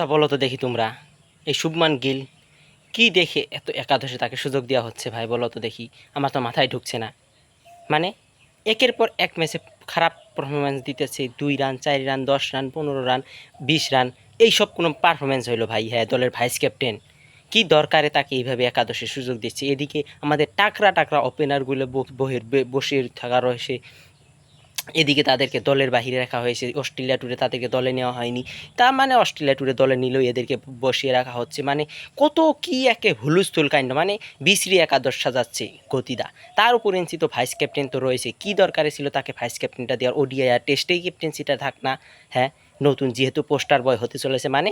আচ্ছা বলো তো দেখি তোমরা। এই শুভমান গিল, কি দেখে এত একাদশে তাকে সুযোগ দেওয়া হচ্ছে ভাই? বলো তো দেখি, আমার তো মাথায় ঢুকছে না। মানে একের পর এক ম্যাচে খারাপ পারফরমেন্স দিতেছে, দুই রান চার রান দশ রান পনেরো রান বিশ রান এইসব কোনো পারফরমেন্স হইল ভাই। হ্যাঁ দলের ভাইস ক্যাপ্টেন কি দরকারে তাকে এইভাবে একাদশে সুযোগ দিচ্ছে? এদিকে আমাদের টাকরা টাকরা ওপেনারগুলো বসে থাকা রয়েছে। এদিকে তাদেরকে দলের বাহিরে রাখা হয়েছে। অস্ট্রেলিয়া ট্যুরে তাদেরকে দলে নেওয়া হয়নি। তা মানে অস্ট্রেলিয়া ট্যুরে দলে নিলেও এদেরকে বসিয়ে রাখা হচ্ছে। মানে কত কি একে হুলুস্থুল কাণ্ড মানে বিশ্রী একাদশ সাজাচ্ছে গতিদা। তার উপর তো ভাইস ক্যাপ্টেন তো রয়েছে। কি দরকারে ছিল তাকে ভাইস ক্যাপ্টেনটা দেওয়ার? ওডিআই আর টেস্টেই ক্যাপ্টেন্সিটা থাক না? হ্যাঁ নতুন যেহেতু পোস্টার বয় হতে চলেছে মানে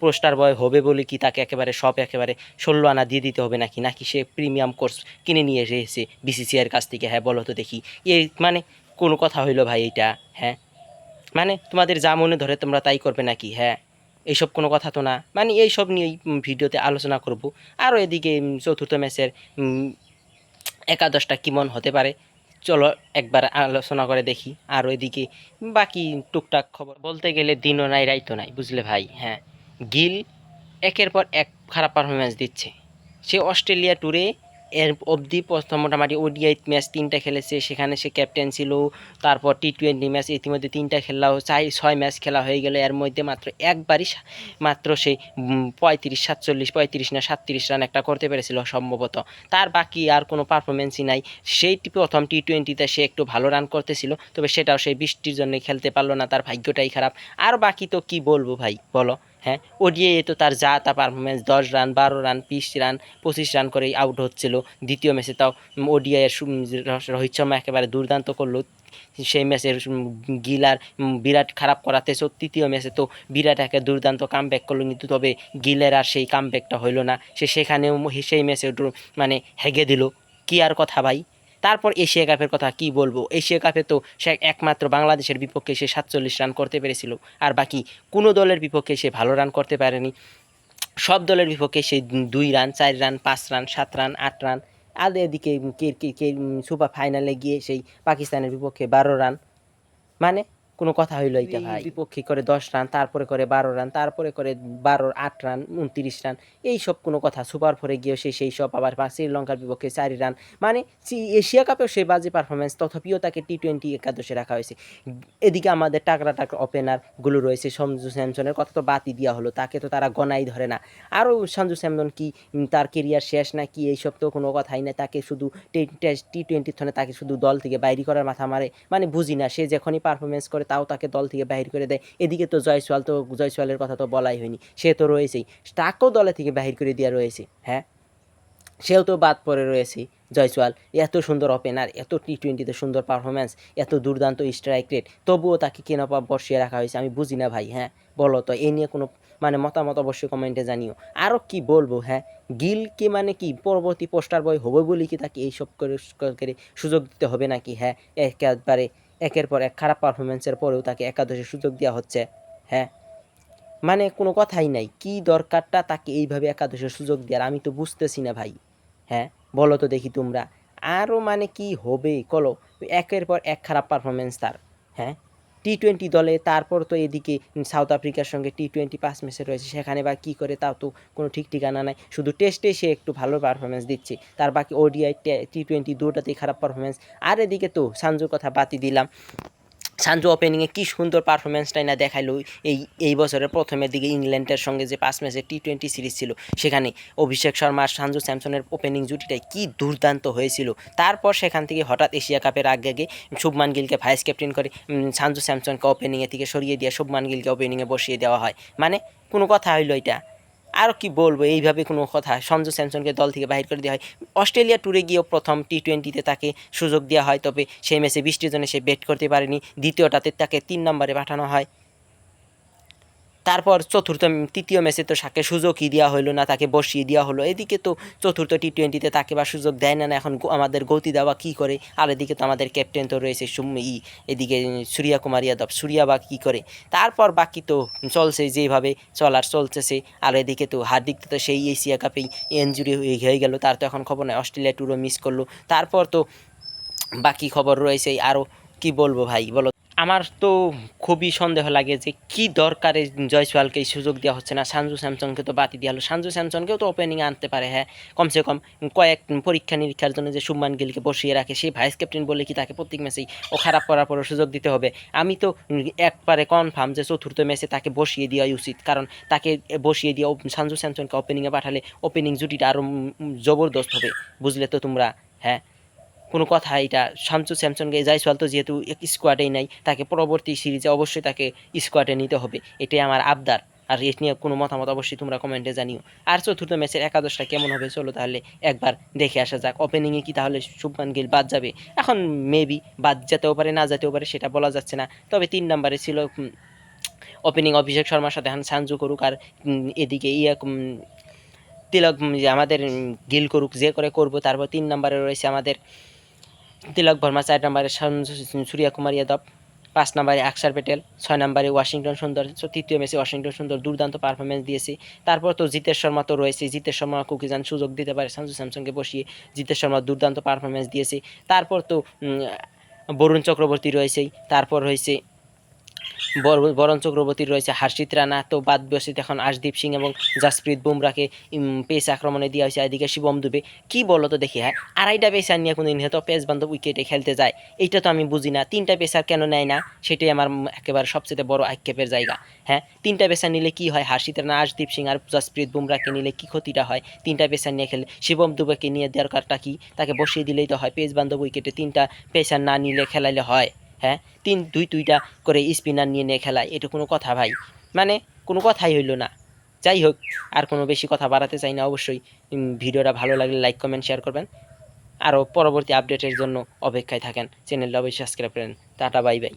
পোস্টার বয় হবে বলে কি তাকে একেবারে সব একেবারে ষোলো আনা দিয়ে দিতে হবে নাকি? নাকি সে প্রিমিয়াম কোর্স কিনে নিয়ে এসেছে বিসিসিআইয়ের কাছ থেকে? হ্যাঁ বলো তো দেখি। এই মানে কোনো কথা হইল ভাই এইটা হ্যাঁ? মানে তোমাদের যা মনে ধরে তোমরা তাই করবে নাকি হ্যাঁ? এইসব কোনো কথা তো না। মানে এইসব নিয়েই ভিডিওতে আলোচনা করব। আরও এদিকে চতুর্থ ম্যাচের একাদশটা কেমন হতে পারে, চলো একবার আলোচনা করে দেখি। আর এদিকে বাকি টুকটাক খবর, বলতে গেলে দিনও নাই রাইতো নাই, বুঝলে ভাই হ্যাঁ? গিল একের পর এক খারাপ পারফরমেন্স দিচ্ছে। সে অস্ট্রেলিয়া ট্যুরে এর অবধি মোটামুটি ওডিআই ম্যাচ তিনটা খেলেছে, সেখানে সে ক্যাপ্টেন ছিল, তারপর টি টোয়েন্টি ম্যাচ, ইতিমধ্যে তিনটা খেলা চাই ছয় ম্যাচ খেলা হয়ে গেল, এর মধ্যে মাত্র একবারই মাত্র সে পঁয়ত্রিশ, সাতচল্লিশ, পঁয়ত্রিশ না সাতত্রিশ রান একটা করতে পেরেছিল সম্ভবত। তার বাকি আর কোনো পারফরমেন্সই নাই। সেই প্রথম টি টোয়েন্টিতে সে একটু ভালো রান করতেছিল, তবে সেটাও সেই বৃষ্টির জন্য খেলতে পারল না, তার ভাগ্যটাই খারাপ। আর বাকি তো কি বলব ভাই, বলো? হ্যাঁ? ওডিআই তো তার যা তা পারফরমেন্স দশ রান বারো রান বিশ রান পঁচিশ রান করেই আউট হচ্ছিল দ্বিতীয় ম্যাচে তাও ওডিআইয়ের রোহিত শর্মা একেবারে দুর্দান্ত করল। সেই ম্যাচের গিল আর বিরাট খারাপ করাতে সো তৃতীয় ম্যাচে তো বিরাট একে দুর্দান্ত কামব্যাক করল কিন্তু তবে গিলের আর সেই কামব্যাকটা হইল না। সে সেখানেও সেই ম্যাচে মানে হেগে দিল। কি আর কথা ভাই? তারপর এশিয়া কাপের কথা কি বলব? এশিয়া কাপে তো সে একমাত্র বাংলাদেশের বিপক্ষে সে সাতচল্লিশ রান করতে পেরেছিল। আর বাকি কোনো দলের বিপক্ষে সে ভালো রান করতে পারেনি। সব দলের বিপক্ষে সে দুই রান, চার রান, পাঁচ রান, সাত রান, আট রান, আর এদিকে সুপার ফাইনালে গিয়ে সেই পাকিস্তানের বিপক্ষে বারো রান। মানে কোনো কথা হইল এইটা ভাই। বিপক্ষে করে দশ রান তারপরে করে বারো রান তারপরে করে বারো আট রান উনত্রিশ রান এই সব কোনো কথা। সুপার ফোরে গিয়েও সে সেই সব আবার শ্রীলঙ্কার বিপক্ষে চারি রান। মানে এশিয়া কাপেও সে বাজে পারফরমেন্স তথাপিও তাকে টি টোয়েন্টি একাদশে রাখা হয়েছে। এদিকে আমাদের টাকরা টাকরা ওপেনারগুলো রয়েছে সঞ্জু স্যামসনের কথা তো বাতি দেওয়া হলো তাকে তো তারা গনাই ধরে না। আরও সঞ্জু স্যামসন কি তার কেরিয়ার শেষ না কি এইসব তো কোনো কথাই না তাকে শুধু টি টোয়েন্টির থনে তাকে শুধু দল থেকে বাইরে করার মাথা মারে। মানে বুঝি না সে যখনই পারফরমেন্স করে তাও তাকে দল থেকে বাহির করে দেয়। এদিকে তো জয়সওয়াল তো, জয়সওয়ালের কথা তো বলাই হয়নি। সে তো রয়েছেই। তাকেও দলে থেকে বাহির করে দেওয়া রয়েছে। হ্যাঁ? সেও তো বাদ পড়ে রয়েছে জয়সওয়াল। এত সুন্দর ওপেনার এত টি টোয়েন্টিতে সুন্দর পারফরমেন্স এত দুর্দান্ত স্ট্রাইক রেট তবুও তাকে কেন বসিয়ে রাখা হয়েছে আমি বুঝি না ভাই হ্যাঁ? বলো তো এই নিয়ে কোনো মানে মতামত অবশ্যই কমেন্টে জানিও। আরও কি বলব হ্যাঁ? গিলকে মানে কি, পরবর্তী পোস্টার বয় হবে বলে কি তাকে এইসব করে সুযোগ দিতে হবে নাকি হ্যাঁ? একেবারে একের পর এক খারাপ পারফরমেন্সের পরেও তাকে একাদশে সুযোগ দেওয়া হচ্ছে। হ্যাঁ? মানে কোনো কথাই নাই। কি দরকারটা তাকে এইভাবে একাদশের সুযোগ দেওয়ার আমি তো বুঝতেছি না ভাই। হ্যাঁ? বলো তো দেখি তোমরা। আরও মানে কি হবে? কলো? একের পর এক খারাপ পারফরমেন্স তার। হ্যাঁ? টি টোয়েন্টি দলে, তারপর তো এদিকে সাউথ আফ্রিকার সঙ্গে টি টোয়েন্টি পাঁচ ম্যাচে রয়েছে। সেখানে বা কী করে তাও তো কোনো ঠিক ঠিকানা নাই। শুধু টেস্টে সে একটু ভালো পারফরমেন্স দিচ্ছে। তার বাকি ওডিআই টি টোয়েন্টি দুটাতেই খারাপ পারফরমেন্স আর এদিকে তো সানজুর কথা বাতি দিলাম। সানজু ওপেনিংয়ে কী সুন্দর পারফরমেন্সটাই না দেখাইলো এই এই বছরের প্রথমের দিকে ইংল্যান্ডের সঙ্গে যে পাঁচ ম্যাচের টি টোয়েন্টি সিরিজ ছিল, সেখানে অভিষেক শর্মা আর সানজু স্যামসনের ওপেনিং জুটিটাই কী দুর্দান্ত হয়েছিল। তারপর সেখান থেকে হঠাৎ এশিয়া কাপের আগে আগে শুভমান গিলকে ভাইস ক্যাপ্টেন করে সানজু স্যামসনকে ওপেনিংয়ে থেকে সরিয়ে দিয়ে শুভমান গিলকে ওপেনিংয়ে বসিয়ে দেওয়া হয়। মানে কোনো কথা হইল এটা? আর কি বলব, এইভাবে কোনো কথা। সঞ্জু স্যামসনকে দল থেকে বাহির করে দেওয়া হয়। অস্ট্রেলিয়া ট্যুরে গিয়েও প্রথম টি টোয়েন্টিতে তাকে সুযোগ দেওয়া হয়, তবে সেই ম্যাচে বৃষ্টির জন্য সে ব্যাট করতে পারেনি। দ্বিতীয়টাতে তাকে তিন নম্বরে পাঠানো হয়। তারপর চতুর্থ, তৃতীয় ম্যাচে তো তাকে সুযোগই দেওয়া হলো না, তাকে বসিয়ে দেওয়া হলো। এদিকে তো চতুর্থ টি টোয়েন্টিতে তাকে বা সুযোগ দেয় না না, এখন আমাদের গতি দেওয়া কী করে? আর এদিকে তো আমাদের ক্যাপ্টেন তো রয়েছে সুম, এদিকে সূর্যা কুমার যাদব সূর্যা বা কী করে? তারপর বাকি তো চলছে যেভাবে চলার চলতেছে, আর এদিকে তো হার্দিক তো সেই এশিয়া কাপেই ইঞ্জুরি হয়ে গেল, তার তো এখন খবর নয় অস্ট্রেলিয়া ট্যুরও মিস করল। তারপর তো বাকি খবর রয়েছে আরও কি বলব ভাই, বলো আমার তো খুবই সন্দেহ লাগে যে কি দরকারে জয়সওয়ালকে এই সুযোগ দেওয়া হচ্ছে না। সানজু স্যামসংকে তো বাতি দেওয়া হলো। সানজু স্যামসংকেও তো ওপেনিংয়ে আনতে পারে হ্যাঁ। কমসে কম কয়েক পরীক্ষা নিরীক্ষার জন্য যে শুভমান গিলকে বসিয়ে রাখে, সেই ভাইস ক্যাপ্টেন বলে কি তাকে প্রত্যেক ম্যাচেই ও খারাপ করার পরও সুযোগ দিতে হবে? আমি তো একবারে কনফার্ম যে চতুর্থ ম্যাচে তাকে বসিয়ে দেওয়াই উচিত। কারণ তাকে বসিয়ে দিয়ে সানজু স্যামসংকে ওপেনিংয়ে পাঠালে ওপেনিং জুটিটা আরও জবরদস্ত হবে। বুঝলে তো তোমরা হ্যাঁ? কোনো কথা, এটা শামসু স্যামসনকে জয়সওয়াল তো যেহেতু স্কোয়াডেই নাই, তাকে পরবর্তী সিরিজে অবশ্যই তাকে স্কোয়াডে নিতে হবে। এটাই আমার আবদার। আর এ নিয়ে কোনো মতামত অবশ্যই তোমরা কমেন্টে জানিও। আর চতুর্থ ম্যাচের একাদশটা কেমন হবে চলো তাহলে একবার দেখে আসা যাক। ওপেনিংয়ে কি তাহলে শুভমান গিল বাদ যাবে? এখন মেবি বাদ যেতেও পারে, না যেতেও পারে, সেটা বলা যাচ্ছে না। তবে তিন নম্বরে ছিল ওপেনিং অভিষেক শর্মার সাথে এখন সানজু করুক আর এদিকে ইয়ে তিলক আমাদের গিল করুক, যে করে করব, তারপর তিন নম্বরে রয়েছে আমাদের তিলক বর্মা, চার নম্বরে সূর্য কুমার যাদব, পাঁচ নম্বরে আকসার পেটেল, ছয় নম্বরে ওয়াশিংটন সুন্দর তৃতীয় ম্যাচে ওয়াশিংটন সুন্দর দুর্দান্ত পারফরমেন্স দিয়েছে। তারপর তো জিতের শর্মা তো রয়েছে জিতের শর্মা কুকিজান সুযোগ দিতে পারে সঞ্জু স্যামসংকে বসিয়ে জিতের শর্মা দুর্দান্ত পারফরমেন্স দিয়েছে। তারপর তো বরুণ চক্রবর্তী রয়েছেই, তারপর রয়েছে বরণ চক্রবর্তী রয়েছে হার্ষিত রানা, তো বাদ বসে এখন আশদীপ সিং এবং জাসপ্রীত বুমরাকে পেস আক্রমণে দেওয়া হয়েছে এদিকে শিবম দুবে কি বলো তো দেখি হ্যাঁ? আড়াইটা পেসার নিয়ে কোনোদিন হয়তো পেস বান্ধব উইকেটে খেলতে যায়। এইটা তো আমি বুঝি না। তিনটা পেসার কেন নেয় না? সেটাই আমার একেবারে সবচেয়ে বড় আক্ষেপের জায়গা। হ্যাঁ? তিনটা পেসার নিলে কি হয়? হার্ষিত রানা, আশদীপ সিং আর জাসপ্রীত বুমরাকে নিলে কি ক্ষতিটা হয়? তিনটা পেসার নিয়ে খেলে শিবম দুবেকে নিয়ে দরকারটা কি? তাকে বসিয়ে দিলেই তো হয়। পেস বান্ধব উইকেটে তিনটা পেসার না নিলে খেলাইলে হয়। হ্যাঁ? তিন, দুই, দুইটা করে স্পিনার নিয়ে নিয়ে খেলায় এটা কোনো কথা ভাই। মানে কোনো কথাই হইল না। যাই হোক, আর কোনো বেশি কথা বাড়াতে চাই না অবশ্যই। ভিডিওটা ভালো লাগলে লাইক কমেন্ট শেয়ার করবেন। আরও পরবর্তী আপডেটের জন্য অপেক্ষায় থাকেন। চ্যানেলটা অবশ্যই সাবস্ক্রাইব করেন। Tata bye bye